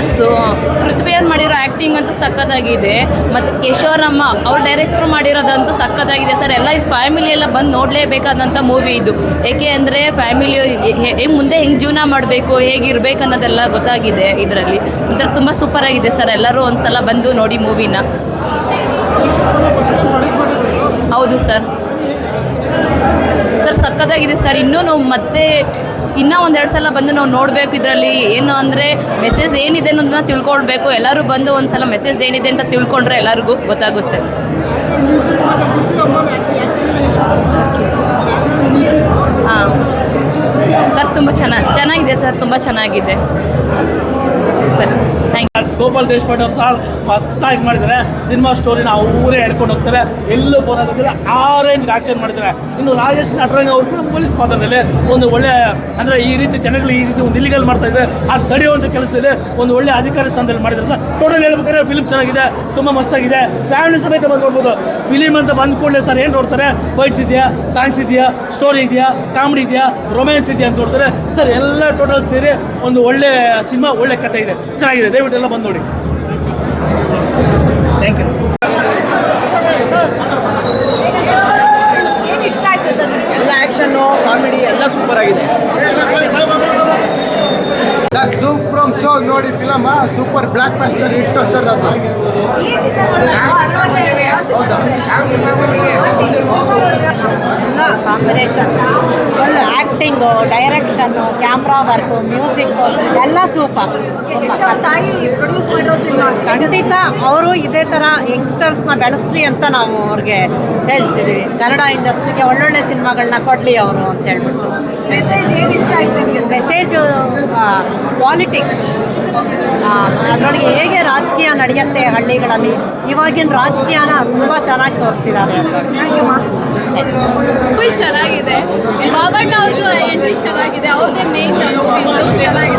Sir so ಪೃಥ್ವಿ ಅವ್ರು ಮಾಡಿರೋ acting ಅಂತೂ ಸಖತ್ತಾಗಿದೆ. ಮತ್ತು ಯಶೋರಮ್ಮ ಅವ್ರು ಡೈರೆಕ್ಟ್ರು ಮಾಡಿರೋದಂತೂ ಸಖತ್ತಾಗಿದೆ ಸರ್. ಎಲ್ಲ ಇದು ಫ್ಯಾಮಿಲಿ ಎಲ್ಲ ಬಂದು ನೋಡಲೇಬೇಕಾದಂಥ ಮೂವಿ ಇದು. ಏಕೆ ಅಂದರೆ ಫ್ಯಾಮಿಲಿ ಹೆಂಗೆ ಮುಂದೆ ಹೆಂಗೆ ಜೀವನ ಮಾಡಬೇಕು ಹೇಗಿರಬೇಕು ಅನ್ನೋದೆಲ್ಲ ಗೊತ್ತಾಗಿದೆ ಇದರಲ್ಲಿ. ಒಂಥರ ತುಂಬ ಸೂಪರ್ ಆಗಿದೆ ಸರ್. ಎಲ್ಲರೂ ಒಂದ್ಸಲ ಬಂದು ನೋಡಿ ಮೂವಿನ ಹೌದು ಸರ್. ಸರ್ ಸಕ್ಕತ್ತಾಗಿದೆ ಸರ್. ಇನ್ನೂ ನಾವು ಮತ್ತೆ ಇನ್ನೂ ಒಂದೆರಡು ಸಲ ಬಂದು ನಾವು ನೋಡಬೇಕು ಇದರಲ್ಲಿ. ಏನು ಅಂದರೆ ಮೆಸೇಜ್ ಏನಿದೆ ಅನ್ನೋದನ್ನ ತಿಳ್ಕೊಳ್ಬೇಕು. ಎಲ್ಲರೂ ಬಂದು ಒಂದು ಸಲ ಮೆಸೇಜ್ ಏನಿದೆ ಅಂತ ತಿಳ್ಕೊಂಡ್ರೆ ಎಲ್ಲರಿಗೂ ಗೊತ್ತಾಗುತ್ತೆ. ಹಾಂ. ಸರ್, ತುಂಬ ಚೆನ್ನಾಗಿ ಚೆನ್ನಾಗಿದೆ ಸರ್, ತುಂಬ ಚೆನ್ನಾಗಿದೆ. Sir thank you Gopal Deshpande ಅವ್ರು ಸಹ ಮಸ್ತಾಗಿ ಮಾಡಿದ್ದಾರೆ. ಸಿನಿಮಾ ಸ್ಟೋರಿನ ಅವರೇ ಹೇಳ್ಕೊಂಡು ಹೋಗ್ತಾರೆ. ಎಲ್ಲೂ ಬೋರಾಗೋದಿಲ್ಲ ಆ ರೇಂಜ್ಗೆ ಆಕ್ಷನ್ ಮಾಡಿದ್ದಾರೆ. ಇನ್ನು ರಾಜೇಶ್ ನಟರಂಗ ಅವರು ಪೊಲೀಸ್ ಪಾತ್ರದಲ್ಲಿ ಒಂದು ಒಳ್ಳೆ, ಅಂದರೆ ಈ ರೀತಿ ಜನಗಳು ಈ ರೀತಿ ಒಂದು ಇಲ್ಲಿಗಲ್ ಮಾಡ್ತಾ ಇದ್ದಾರೆ ಅದು ತಡೆಯುವಂಥ ಕೆಲಸದಲ್ಲಿ ಒಂದು ಒಳ್ಳೆ ಅಧಿಕಾರಿ ಸ್ಥಾನದಲ್ಲಿ ಮಾಡಿದ್ದಾರೆ ಸರ್ ಟೋಟಲ್ ಹೇಳ್ಬೇಕಾದ್ರೆ ಫಿಲ್ಮ್ ಚೆನ್ನಾಗಿದೆ, ತುಂಬ ಮಸ್ತಾಗಿದೆ. ಫ್ಯಾಮಿಲಿ ಸಮೇತ ಬಂದು ನೋಡ್ಬೋದು. ಫಿಲಿಮ್ ಅಂತ ಬಂದ ಕೂಡಲೇ ಸರ್ ಏನು ನೋಡ್ತಾರೆ? ಫೈಟ್ಸ್ ಇದೆಯಾ? ಸಾಂಗ್ಸ್ ಇದೆಯಾ? ಸ್ಟೋರಿ ಇದೆಯಾ? ಕಾಮಿಡಿ ಇದೆಯಾ? ರೊಮ್ಯಾನ್ಸ್ ಇದೆಯಾ ಅಂತ ನೋಡ್ತಾರೆ. ಸರ್ ಎಲ್ಲ ಟೋಟಲ್ ಸೇರಿ ಒಂದು ಒಳ್ಳೆ ಸಿನಿಮಾ ಒಳ್ಳೆ ಕಥೆ ಇದೆ. ಚೆನ್ನಾಗಿದೆ. ದಯವಿಟ್ಟು ಎಲ್ಲ ಬಂದು ನೋಡಿ. ಥ್ಯಾಂಕ್ ಯು ಏನು ಇಷ್ಟ ಆಯಿತು ಸರ್ ಎಲ್ಲ ಆ್ಯಕ್ಷನ್ನು ಕಾಮಿಡಿ ಎಲ್ಲ ಸೂಪರ್ ಆಗಿದೆ. ಸರ್ ಸೂಪರ್ ಸೋ ನೋಡಿ ಫಿಲಮ್ ಸೂಪರ್ ಬ್ಲಾಕ್ ಮಾಸ್ಟರ್ ಇಟ್ಟು ಸರ್ ಅದು. ಎಲ್ಲ combination full acting direction camera work music ಎಲ್ಲ ಸೂಪರ್ ತಾಯಿ ಪ್ರೊಡ್ಯೂಸ್ ಮಾಡಿರೋ ಸಿನಿಮಾ ಖಂಡಿತ ಅವರು ಇದೇ ಥರ ಯಂಗ್ಸ್ಟರ್ಸ್ನ ಬೆಳೆಸ್ಲಿ ಅಂತ ನಾವು ಅವ್ರಿಗೆ ಹೇಳ್ತೀವಿ ಕನ್ನಡ ಇಂಡಸ್ಟ್ರಿಗೆ ಒಳ್ಳೊಳ್ಳೆ ಸಿನಿಮಾಗಳನ್ನ ಕೊಡಲಿ ಅವರು ಅಂತ ಹೇಳ್ಬಿಟ್ಟು. ಮೆಸೇಜ್ ಏನು ಇಷ್ಟ ಆಯ್ತು ನಿಮಗೆ? ಮೆಸೇಜು ಪಾಲಿಟಿಕ್ಸ್ ರಾಜಕೀಯ ನಡೆಯುತ್ತೆ ಹಳ್ಳಿಗಳಲ್ಲಿ. ಇವಾಗಿನ ರಾಜಕೀಯನ ತುಂಬ ಚೆನ್ನಾಗಿ ತೋರಿಸಿದ್ದಾರೆ ಚೆನ್ನಾಗಿದೆ. ಬಾಬಣ್ಣ ಅವ್ರದ್ದು ಎಂಟ್ರಿ ಚೆನ್ನಾಗಿದೆ. ಅವ್ರದ್ದೇ ಮೇನ್ ಚೆನ್ನಾಗಿದೆ. ಚೆನ್ನಾಗಿ